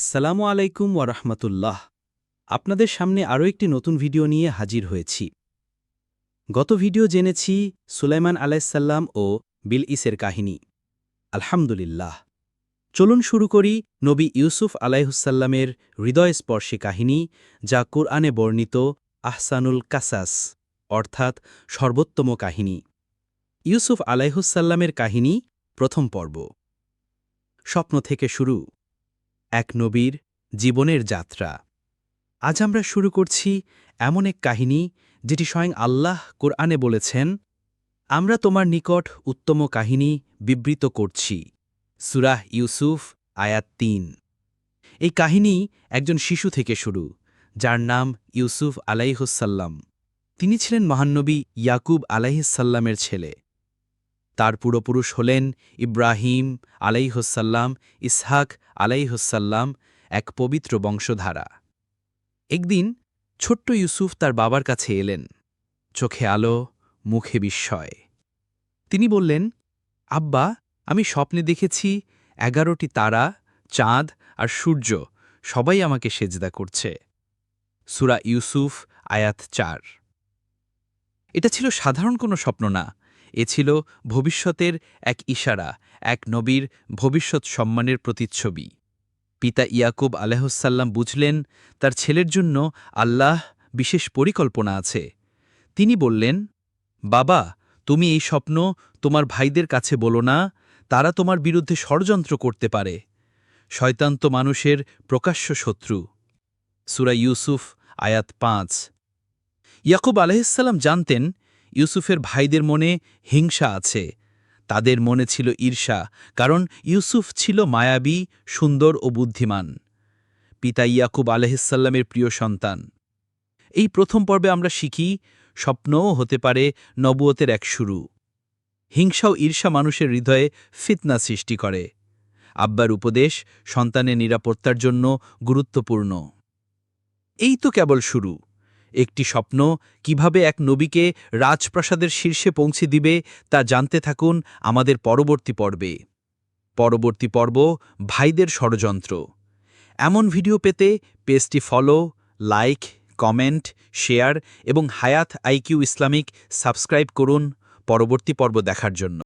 আসসালামু আলাইকুম ওরহমতুল্লাহ আপনাদের সামনে আরও একটি নতুন ভিডিও নিয়ে হাজির হয়েছি। গত ভিডিও জেনেছি সুলাইমান আলাইসাল্লাম ও বিল ইসের কাহিনী। আলহামদুলিল্লাহ। চলুন শুরু করি নবী ইউসুফ আলাইহুসাল্লামের হৃদয়স্পর্শী কাহিনী, যা কোরআনে বর্ণিত আহসানুল কাসাস, অর্থাৎ সর্বোত্তম কাহিনী। ইউসুফ আলাইহুসাল্লামের কাহিনী প্রথম পর্ব। স্বপ্ন থেকে শুরু। এক নবীর জীবনের যাত্রা। আজ আমরা শুরু করছি এমন এক কাহিনী যেটি স্বয়ং আল্লাহ কোরআনে বলেছেন, আমরা তোমার নিকট উত্তম কাহিনী বিবৃত করছি। সুরাহ ইউসুফ, আয়াত তিন। এই কাহিনী একজন শিশু থেকে শুরু, যার নাম ইউসুফ আলাইহুসাল্লাম তিনি ছিলেন মহান্নবী ইয়াকুব আলাইহিসাল্লামের ছেলে। তার পূর্বপুরুষ হলেন ইব্রাহিম আলাইহসাল্লাম ইসহাক আলাইহসাল্লাম এক পবিত্র বংশধারা। একদিন ছোট্ট ইউসুফ তার বাবার কাছে এলেন। চোখে আলো, মুখে বিস্ময়। তিনি বললেন, আব্বা, আমি স্বপ্নে দেখেছি এগারোটি তারা, চাঁদ আর সূর্য, সবাই আমাকে সেজদা করছে। সুরা ইউসুফ, আয়াত চার। এটা ছিল সাধারণ কোনো স্বপ্ন না এ ছিল ভবিষ্যতের এক ইশারা, এক নবীর ভবিষ্যৎ সম্মানের প্রতিচ্ছবি। পিতা ইয়াকুব আলাহসাল্লাম বুঝলেন, তার ছেলের জন্য আল্লাহ বিশেষ পরিকল্পনা আছে। তিনি বললেন, বাবা, তুমি এই স্বপ্ন তোমার ভাইদের কাছে বলো না, তারা তোমার বিরুদ্ধে ষড়যন্ত্র করতে পারে। শয়তান্ত মানুষের প্রকাশ্য শত্রু। সুরা ইউসুফ, আয়াত পাঁচ। ইয়াকুব আলাহিসাল্লাম জানতেন ইউসুফের ভাইদের মনে হিংসা আছে। তাদের মনে ছিল ঈর্ষা, কারণ ইউসুফ ছিল মায়াবী, সুন্দর ও বুদ্ধিমান। পিতা ইয়াকুব আলহিসাল্লামের প্রিয় সন্তান। এই প্রথম পর্বে আমরা শিখি, স্বপ্নও হতে পারে নবুয়তের এক শুরু। হিংসা ও ঈর্ষা মানুষের হৃদয়ে ফিতনা সৃষ্টি করে। আব্বার উপদেশ, সন্তানের নিরাপত্তার জন্য গুরুত্বপূর্ণ। এই তো কেবল শুরু। একটি স্বপ্ন কীভাবে এক নবীকে রাজপ্রাসাদের শীর্ষে পৌঁছে দিবে তা জানতে থাকুন আমাদের পরবর্তী পর্বে। পরবর্তী পর্ব ভাইদের ষড়যন্ত্র। এমন ভিডিও পেতে পেজটি ফলো, লাইক, কমেন্ট, শেয়ার এবং হায়াত আইকিউ ইসলামিক সাবস্ক্রাইব করুন। পরবর্তী পর্ব দেখার জন্য।